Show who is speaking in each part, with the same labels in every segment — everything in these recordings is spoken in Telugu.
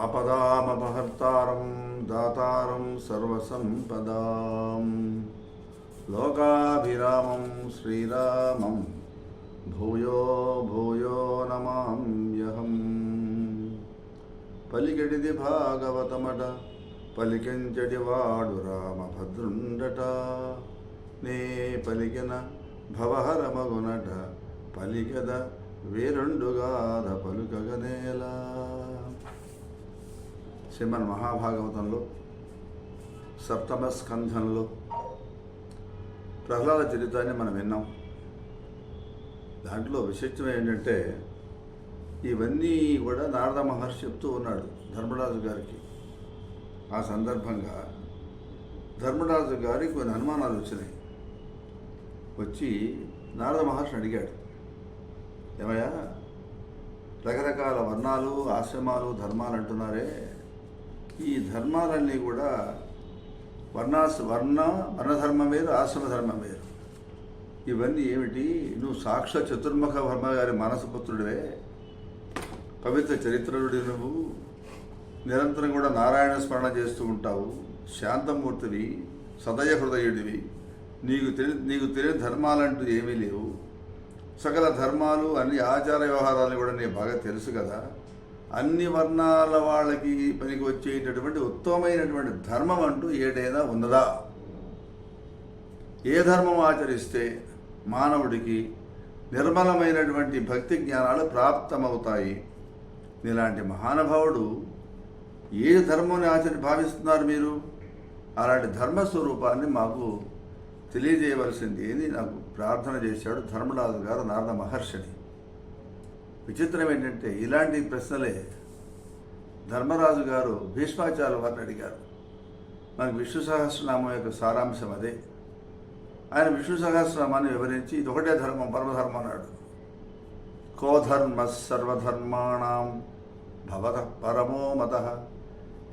Speaker 1: ఆపదామపహర్తారం దాతారం సర్వసంపదాం. లోకాభిరామం శ్రీరామం భూయో భూయో నమామ్యహం. పలికెడిది భాగవతమట పలికించడి వాడు రామభద్రుండట. నే పలికిన భవహరమగునట పలికద వేరుండుగాద పలుకగనేలా శ్రీమన్ మహాభాగవతంలో సప్తమ స్కంధంలో ప్రహ్లాద చరిత్రాన్ని మనం విన్నాం. దాంట్లో విశిష్టం ఏంటంటే ఇవన్నీ కూడా నారద మహర్షి చెప్తూ ఉన్నాడు ధర్మరాజు గారికి. ఆ సందర్భంగా ధర్మరాజు గారికి కొన్ని అనుమానాలు వచ్చినాయి. వచ్చి నారద మహర్షిని అడిగాడు. ఏమయ్యా రకరకాల వర్ణాలు ఆశ్రమాలు ధర్మాలు అంటున్నారే ఈ ధర్మాలన్నీ కూడా వర్ణాస్ వర్ణ వర్ణధర్మం వేరు ఆశ్రమ ధర్మం వేరు. ఇవన్నీ ఏమిటి? నువ్వు సాక్ష చతుర్ముఖ వర్మ గారి మానసపుత్రుడివే పవిత్ర చరిత్రుడి నువ్వు. నిరంతరం కూడా నారాయణ స్మరణ చేస్తూ ఉంటావు. శాంతమూర్తివి సదయ హృదయుడివి. నీకు తెలి నీకు తెలియని ధర్మాలంటూ ఏమీ లేవు. సకల ధర్మాలు అన్ని ఆచార వ్యవహారాలు కూడా నీకు బాగా తెలుసు కదా. అన్ని వర్ణాల వాళ్ళకి పనికి వచ్చేటటువంటి ఉత్తమమైనటువంటి ధర్మం అంటూ ఏదైనా ఉన్నదా? ఏ ధర్మం ఆచరిస్తే మానవుడికి నిర్మలమైనటువంటి భక్తి జ్ఞానాలు ప్రాప్తమవుతాయి? ఇలాంటి మహానుభావుడు ఏ ధర్మాన్ని ఆచరి భావిస్తున్నారు మీరు? అలాంటి ధర్మస్వరూపాన్ని మాకు తెలియజేయవలసింది అని నాకు ప్రార్థన చేశాడు ధర్మరాజు గారు నారద మహర్షిని. విచిత్రం ఏంటంటే ఇలాంటి ప్రశ్నలే ధర్మరాజు గారు భీష్మాచార్య వారిని అడిగారు. మనకి విష్ణు సహస్రనామం యొక్క సారాంశం అదే. ఆయన విష్ణు సహస్రనామాన్ని వివరించి ఇది ఒకటే ధర్మం పరమధర్మం అన్నాడు. కోధర్మ సర్వధర్మాణం భవత పరమో మత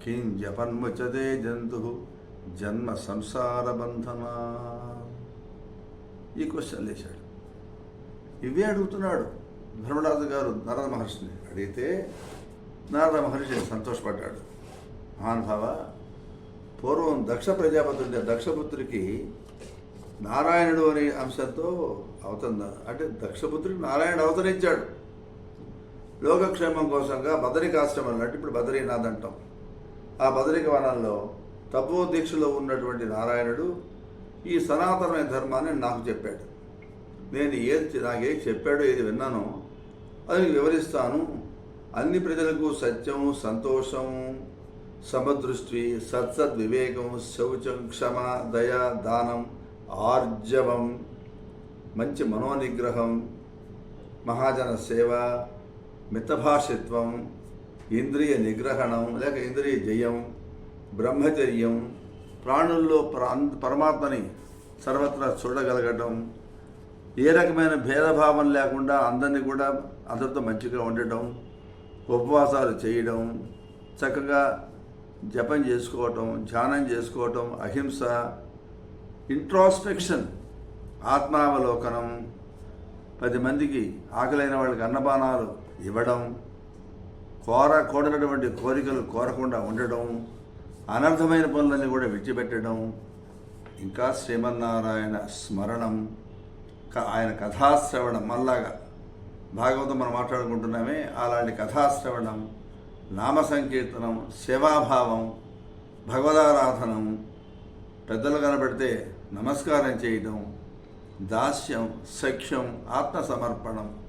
Speaker 1: కిం జపన్ముచతే జంతు జన్మ సంసార బంధనా ఈ క్వశ్చన్ లేచాడు ఇవే అడుగుతున్నాడు. ధర్మరాజు గారు నారద మహర్షిని అడిగితే నారద మహర్షి సంతోషపడ్డాడు. మహానుభావ పూర్వం దక్ష ప్రజాపతి ఉండే దక్షపుత్రికి నారాయణుడు అనే అంశంతో అవుతుందా? అంటే దక్షపుత్రికి నారాయణుడు అవతరించాడు. లోకక్షేమం కోసంగా బదరికాశ్రమం అంటే ఇప్పుడు బదరీనాథ్ అంటాం. ఆ బదరిక వనంలో తపో దీక్షలో ఉన్నటువంటి నారాయణుడు ఈ సనాతనమైన ధర్మాన్ని నాకు చెప్పాడు. నేను ఏది నాకే చెప్పాడో ఏది విన్నానో అది నీకు వివరిస్తాను. అన్ని ప్రజలకు సత్యం సంతోషం సమదృష్టి సత్సద్ వివేకం శౌచం క్షమ దయ దానం ఆర్జవం మంచి మనోనిగ్రహం మహాజన సేవ మితభాషిత్వం ఇంద్రియ నిగ్రహణం లేక ఇంద్రియ జయం బ్రహ్మచర్యం ప్రాణుల్లో పరమాత్మని సర్వత్రా చూడగలగటం ఏ రకమైన భేదభావం లేకుండా అందరినీ కూడా అందరితో మంచిగా ఉండటం ఉపవాసాలు చేయడం చక్కగా జపం చేసుకోవటం ధ్యానం చేసుకోవటం అహింస ఇంట్రాస్పెక్షన్ ఆత్మావలోకనం పది మందికి ఆకలైన వాళ్ళకి అన్నపానాలు ఇవ్వడం కోర కూడనటువంటి కోరికలు కోరకుండా ఉండడం అనర్థమైన పనులన్నీ కూడా విడిచిపెట్టడం ఇంకా శ్రీమన్నారాయణ స్మరణం ఆయన కథాశ్రవణం మళ్ళాగా భాగవతం మనం మాట్లాడుకుంటున్నామే. అలాంటి కథాశ్రవణం నామ సంకీర్తనం సేవాభావం భగవదారాధనం పెద్దలు కనబడితే నమస్కారం చేయటం దాస్యం సఖ్యం ఆత్మసమర్పణం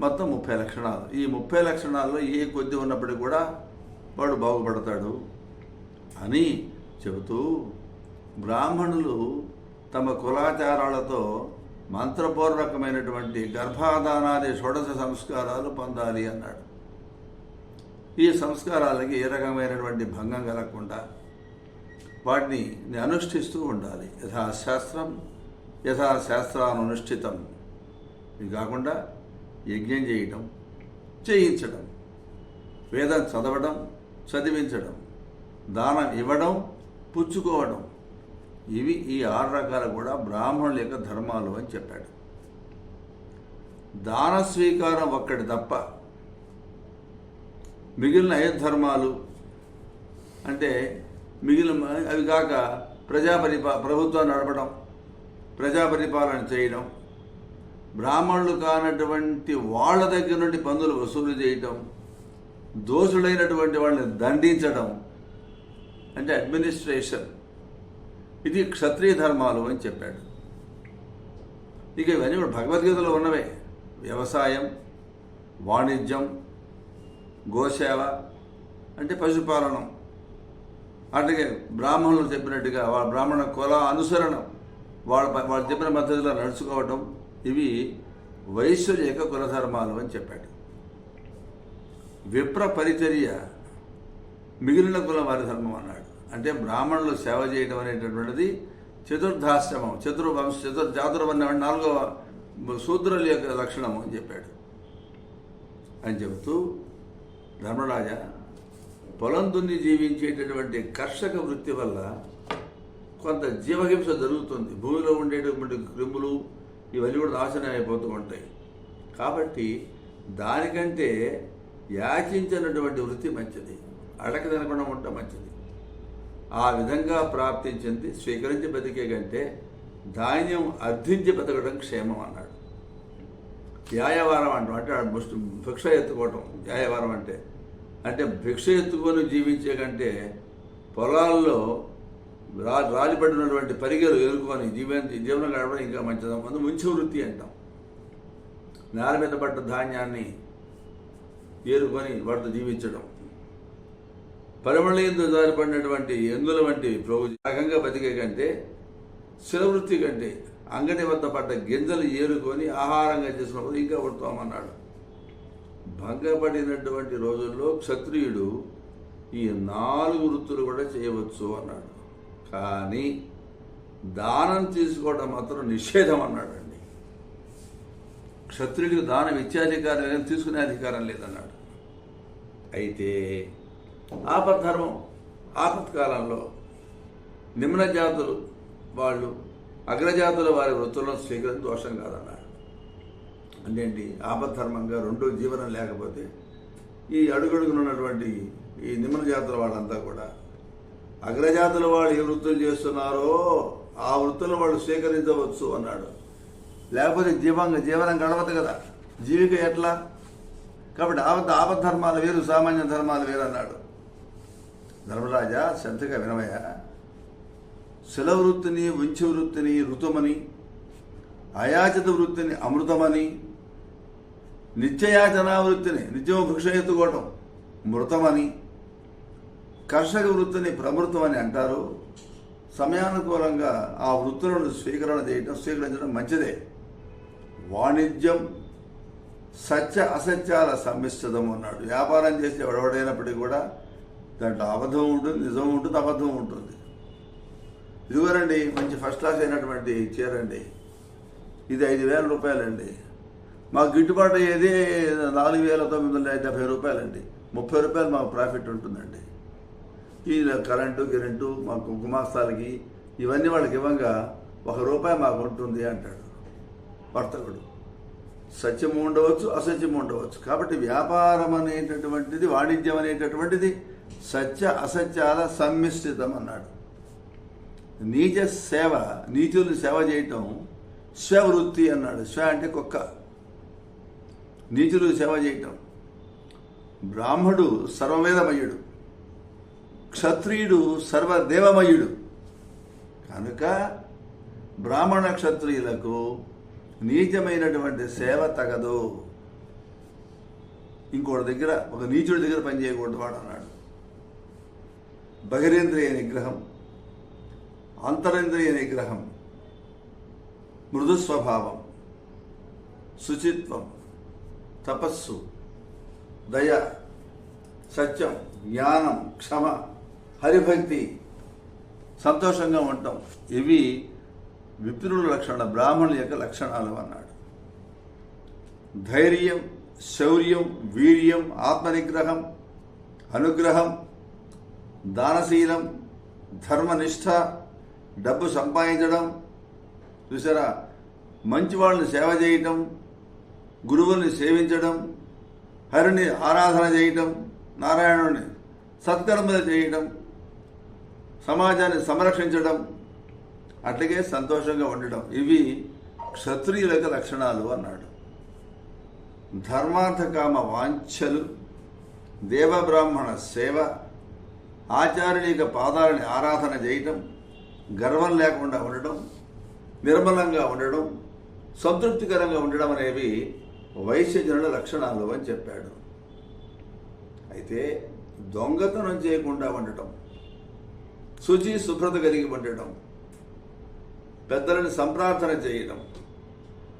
Speaker 1: మొత్తం ముప్పై లక్షణాలు. ఈ ముప్పై లక్షణాల్లో ఏ కొద్ది ఉన్నప్పటికీ కూడా వాడు బాగుపడతాడు అని చెబుతూ బ్రాహ్మణులు తమ కులాచారాలతో మంత్రపూర్వకమైనటువంటి గర్భాధానాది షోడశ సంస్కారాలు పొందాలి అన్నాడు. ఈ సంస్కారాలకి ఏ రకమైనటువంటి భంగం కలగకుండా వాటిని అనుష్ఠిస్తూ ఉండాలి. యథాశాస్త్రం యథాశాస్త్రానుష్ఠితం ఇది కాకుండా యజ్ఞం చేయటం చేయించడం వేదం చదవడం చదివించడం దానం ఇవ్వడం పుచ్చుకోవడం ఇవి ఈ ఆరు రకాలు కూడా బ్రాహ్మణుల యొక్క ధర్మాలు అని చెప్పాడు. దాన స్వీకారం ఒక్కటి తప్ప మిగిలిన ఐదు ధర్మాలు? అంటే మిగిలిన అవి కాక ప్రజాపరిపా ప్రభుత్వం నడపడం ప్రజా పరిపాలన చేయడం బ్రాహ్మణులు కానటువంటి వాళ్ళ దగ్గర నుండి పన్నులు వసూలు చేయటం దోషులైనటువంటి వాళ్ళని దండించడం అంటే అడ్మినిస్ట్రేషన్ ఇది క్షత్రియ ధర్మాలు అని చెప్పాడు. ఇక ఇవన్నీ కూడా భగవద్గీతలో ఉన్నవే. వ్యవసాయం వాణిజ్యం గోసేవ అంటే పశుపాలనం. అట్లాగే బ్రాహ్మణులు చెప్పినట్టుగా వాళ్ళ బ్రాహ్మణ కుల అనుసరణ. వాళ్ళ వాళ్ళు చెప్పిన పద్ధతిలో నడుచుకోవటం. ఇవి వైశ్యుల యొక్క కులధర్మాలు అని చెప్పాడు. విప్ర పరిచర్య మిగిలిన కులం వారి ధర్మం అన్నాడు. అంటే బ్రాహ్మణులు సేవ చేయడం అనేటటువంటిది చతుర్థాశ్రమం చతుర్వంశ చతుర్ చాతుర్వర్ణ నాలుగవ శూద్రుల యొక్క లక్షణము అని చెప్పాడు. అని చెబుతూ ధర్మరాజ పొలం దున్ని జీవించేటటువంటి కర్షక వృత్తి వల్ల కొంత జీవహింస జరుగుతుంది. భూమిలో ఉండేటటువంటి క్రిములు ఇవన్నీ కూడా నాశనం అయిపోతూ ఉంటాయి. కాబట్టి దానికంటే యాచించినటువంటి వృత్తి మంచిది. అడక తినకుండా ఉండటం మంచిది. ఆ విధంగా ప్రాప్తించింది స్వీకరించి బతికే కంటే ధాన్యం అర్థించి బతకడం క్షేమం అన్నాడు. వ్యాయవారం అంటాం అంటే ముష్టి భిక్ష ఎత్తుకోవటం. వ్యాయవారం అంటే అంటే భిక్ష ఎత్తుకొని జీవించే కంటే పొలాల్లో రా రాలిపడినటువంటి పరిగెలు ఎదుర్కొని జీవన జీవనం గడపడం ఇంకా మంచిది. అందు ముంచి వృత్తి అంటాం. నేల మీద పడ్డ ధాన్యాన్ని ఏరుకొని వాటితో జీవించడం. పరమళయంతో జారిపడినటువంటి ఎందుల వంటి ప్రభు రకంగా బతికే కంటే శిలవృత్తి కంటే అంగడి వద్ద పడ్డ గింజలు ఏరుకొని ఆహారంగా చేసినప్పుడు ఇంకా పడుతామన్నాడు భంగపడినటువంటి రోజుల్లో క్షత్రియుడు ఈ నాలుగు వృత్తులు కూడా చేయవచ్చు అన్నాడు. కానీ దానం తీసుకోవడం మాత్రం నిషేధం అన్నాడండి క్షత్రియుడికి దానం ఇచ్చే అధికారం లేదు తీసుకునే అధికారం లేదన్నాడు. అయితే ఆపద్ధర్మం ఆపత్కాలంలో నిమ్న జాతులు వాళ్ళు అగ్రజాతుల వారి వృత్తులను స్వీకరించి దోషం కాదన్నాడు అంటే ఏంటి ఆపద్ధర్మంగా రెండో జీవనం లేకపోతే ఈ అడుగడుగునున్నటువంటి ఈ నిమ్న జాతుల వాళ్ళంతా కూడా అగ్రజాతుల వాళ్ళు ఏ వృత్తులు చేస్తున్నారో ఆ వృత్తులను వాళ్ళు స్వీకరించవచ్చు అన్నాడు. లేకపోతే జీవంగా జీవనం గడవదు కదా. జీవిక ఎట్లా? కాబట్టి ఆపద ఆపద్ధర్మాలు వేరు సామాన్య ధర్మాలు వేరు అన్నాడు. ధర్మరాజా శ్రద్ధగా వినమయ శిల వృత్తిని ఉంచి వృత్తిని ఋతుమని అయాచిత వృత్తిని అమృతమని నిత్యయాచనా వృత్తిని నిత్యం భిక్ష ఎత్తుకోవటం మృతమని కర్షక వృత్తిని ప్రమృతం అని అంటారు. సమయానుకూలంగా ఆ వృత్తులను స్వీకరణ చేయటం స్వీకరించడం మంచిదే. వాణిజ్యం సత్య అసత్యాల సమ్మిశ్రతం అన్నాడు. వ్యాపారం చేసే ఎవడెవడైనప్పటికీ కూడా దాంట్లో అబద్ధం ఉంటుంది నిజం ఉంటుంది అబద్ధం ఉంటుంది. ఇదిగోరండి మంచి ఫస్ట్ క్లాస్ అయినటువంటి చీరండి. ఇది ఐదు వేల రూపాయలండి. మాకు గిట్టుబాటు అయ్యేది నాలుగు వేల తొమ్మిది వందల డెబ్బై రూపాయలండి. ముప్పై రూపాయలు మాకు ప్రాఫిట్ ఉంటుందండి. ఈ కరెంటు గిరెంటు మాకు గుమాస్తాలకి ఇవన్నీ వాళ్ళకి ఇవ్వంగా ఒక రూపాయి మాకు ఉంటుంది అంటాడు వర్తకుడు. సత్యము ఉండవచ్చు అసత్యము ఉండవచ్చు. కాబట్టి వ్యాపారం అనేటటువంటిది వాణిజ్యం అనేటటువంటిది సత్య అసత్యాల సమ్మిశ్రితం అన్నాడు నీచ సేవ నీచుల్ని సేవ చేయటం స్వవృత్తి అన్నాడు. స్వ అంటే కుక్క. నీచులు సేవ చేయటం. బ్రాహ్మడు సర్వవేదమయుడు. క్షత్రియుడు సర్వదేవమయుడు. కనుక బ్రాహ్మణ క్షత్రియులకు నీచమైనటువంటి సేవ తగదు. ఇంకోటి దగ్గర ఒక నీచుడి దగ్గర పనిచేయకూడదు వాడు అన్నాడు. బహిరేంద్రియ నిగ్రహం అంతరేంద్రియ నిగ్రహం మృదు స్వభావం శుచిత్వం తపస్సు దయ సత్యం జ్ఞానం క్షమ హరిభక్తి సంతోషంగా ఉండటం. ఇవి విప్రుల లక్షణ బ్రాహ్మణుల యొక్క లక్షణాలు అన్నాడు. ధైర్యం శౌర్యం వీర్యం ఆత్మనిగ్రహం అనుగ్రహం దానశీలం ధర్మనిష్ట డబ్బు సంపాదించడం చూసారా? మంచి వాళ్ళని సేవ చేయటం గురువుల్ని సేవించడం హరిని ఆరాధన చేయటం నారాయణుని సత్కర్మలు చేయటం సమాజాన్ని సంరక్షించడం అట్లాగే సంతోషంగా ఉండడం ఇవి క్షత్రియుల యొక్క లక్షణాలు అన్నాడు. ధర్మార్థకామ వాంఛలు దేవబ్రాహ్మణ సేవ ఆచార్యుల యొక్క పాదాలని ఆరాధన చేయటం గర్వం లేకుండా ఉండడం నిర్మలంగా ఉండడం సంతృప్తికరంగా ఉండడం అనేవి వైశ్యజనుల లక్షణాలు అని చెప్పాడు. అయితే దొంగతనం చేయకుండా ఉండటం శుచి శుభ్రత కలిగి ఉండటం పెద్దలను సంప్రార్థన చేయటం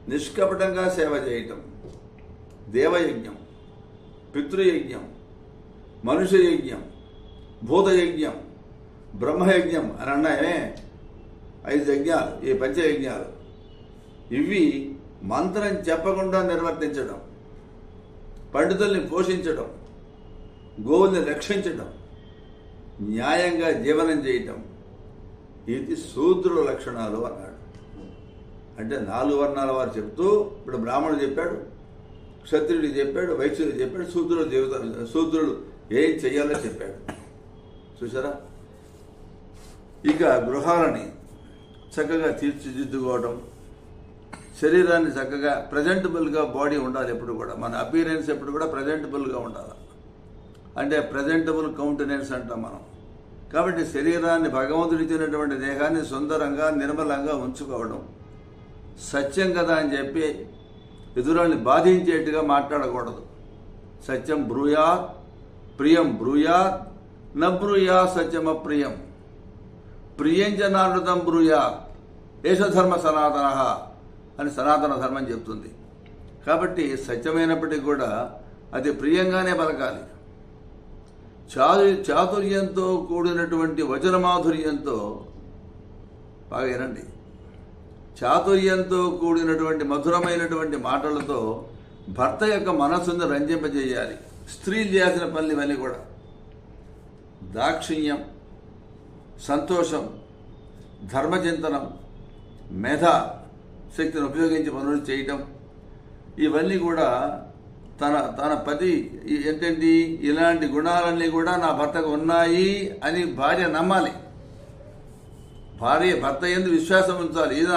Speaker 1: నిష్కపటంగా సేవ చేయటం దేవయజ్ఞం పితృయజ్ఞం మనుష్య యజ్ఞం భూతయజ్ఞం బ్రహ్మయజ్ఞం అని అన్నాయనే. ఐదు యజ్ఞాలు ఈ పంచయజ్ఞాలు ఇవి మంత్రం చెప్పకుండా నిర్వర్తించడం పండితుల్ని పోషించడం గోవుల్ని రక్షించడం న్యాయంగా జీవనం చేయటం. ఇది శూద్రుల లక్షణాలు అన్నాడు. అంటే నాలుగు వర్ణాల వారు చెప్తూ ఇప్పుడు బ్రాహ్మణుడు చెప్పాడు క్షత్రియుడు చెప్పాడు వైశ్యుడు చెప్పాడు శూద్రుడు జీవిత శూద్రుడు ఏం చెయ్యాలో చెప్పాడు. చూసారా ఇక గృహాలని చక్కగా తీర్చిదిద్దుకోవడం శరీరాన్ని చక్కగా ప్రజెంటబుల్గా బాడీ ఉండాలి ఎప్పుడు కూడా. మన అపీరెన్స్ ఎప్పుడు కూడా ప్రజెంటబుల్గా ఉండాలి. అంటే ప్రజెంటబుల్ కౌంటెనెన్స్ అంటాం మనం. కాబట్టి శరీరాన్ని భగవంతుడు ఇచ్చినటువంటి దేహాన్ని సుందరంగా నిర్మలంగా ఉంచుకోవడం సత్యం కదా అని చెప్పి ఎదురాన్ని బాధించేట్టుగా మాట్లాడకూడదు. సత్యం బ్రూయాత్ ప్రియం బ్రూయాత్ నబ్రూయా సత్యమ ప్రియం జనామృతం బ్రూయా. ఏషధర్మ సనాతన అని సనాతన ధర్మం చెప్తుంది. కాబట్టి సత్యమైనప్పటికీ కూడా అది ప్రియంగానే పలకాలి చాదు చాతుర్యంతో కూడినటువంటి వచన మాధుర్యంతో బాగా వినండి. చాతుర్యంతో కూడినటువంటి మధురమైనటువంటి మాటలతో భర్త యొక్క మనస్సును రంజింపజేయాలి. స్త్రీలు చేసిన పనులు ఇవన్నీ కూడా. దాక్షిణ్యం సంతోషం ధర్మచింతనం మేధా శక్తిని ఉపయోగించి పనులు చేయటం ఇవన్నీ కూడా తన తన పతి ఏంటండి ఇలాంటి గుణాలన్నీ కూడా నా భర్తకు ఉన్నాయి అని భార్య నమ్మాలి. భార్య భర్త ఎందు విశ్వాసం ఉంచాలి. ఇది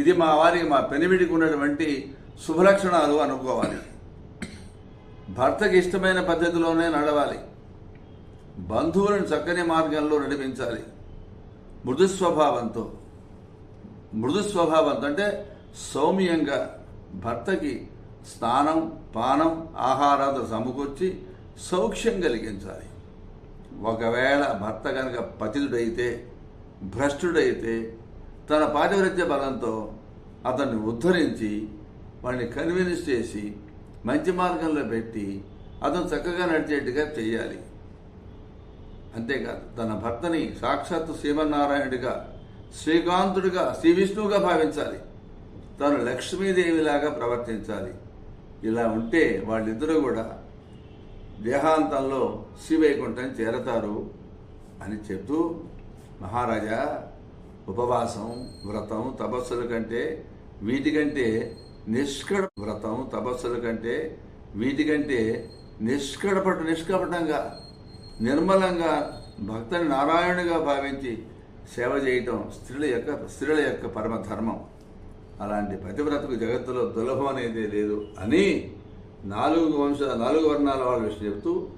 Speaker 1: ఇది మా వారికి మా పెనిమిడికి ఉన్నటువంటి శుభలక్షణాలు అనుకోవాలి. భర్తకి ఇష్టమైన పద్ధతిలోనే నడవాలి. బంధువులను చక్కని మార్గంలో నడిపించాలి. మృదు స్వభావంతో మృదు స్వభావంతో అంటే సౌమ్యంగా భర్తకి స్నానం పానం ఆహారాలు సమకూర్చి సౌఖ్యం కలిగించాలి. ఒకవేళ భర్త కనుక పతితుడైతే భ్రష్టుడైతే తన పాతివృత్య బలంతో అతన్ని ఉద్ధరించి వాడిని కన్విన్స్ చేసి మంచి మార్గంలో పెట్టి అతను చక్కగా నడిచేట్టుగా చేయాలి. అంతేకాదు తన భర్తని సాక్షాత్తు శ్రీమన్నారాయణుడిగా శ్రీకాంతుడిగా శ్రీ విష్ణువుగా భావించాలి. తను లక్ష్మీదేవిలాగా ప్రవర్తించాలి. ఇలా ఉంటే వాళ్ళిద్దరూ కూడా దేహాంతంలో శ్రీవైకుంఠం చేరతారు అని చెప్తూ మహారాజా ఉపవాసం వ్రతం తపస్సుల కంటే వీటికంటే నిష్కడ వ్రతం తపస్సుల కంటే వీటికంటే నిష్కడపట నిష్కపటంగా నిర్మలంగా భక్తుని నారాయణుడిగా భావించి సేవ చేయటం స్త్రీల యొక్క స్త్రీల యొక్క పరమ ధర్మం. అలాంటి పతివ్రతకు జగత్తులో దులభం అనేది లేదు అని నాలుగు వంశ నాలుగు వర్ణాల వాళ్ళ విషయం చెప్తూ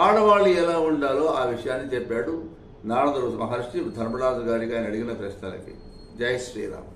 Speaker 1: ఆడవాళ్ళు ఎలా ఉండాలో ఆ విషయాన్ని చెప్పాడు నారదుడు మహర్షి ధర్మరాజు గారికి ఆయన అడిగిన ప్రశ్నలకి. జై శ్రీరామ్.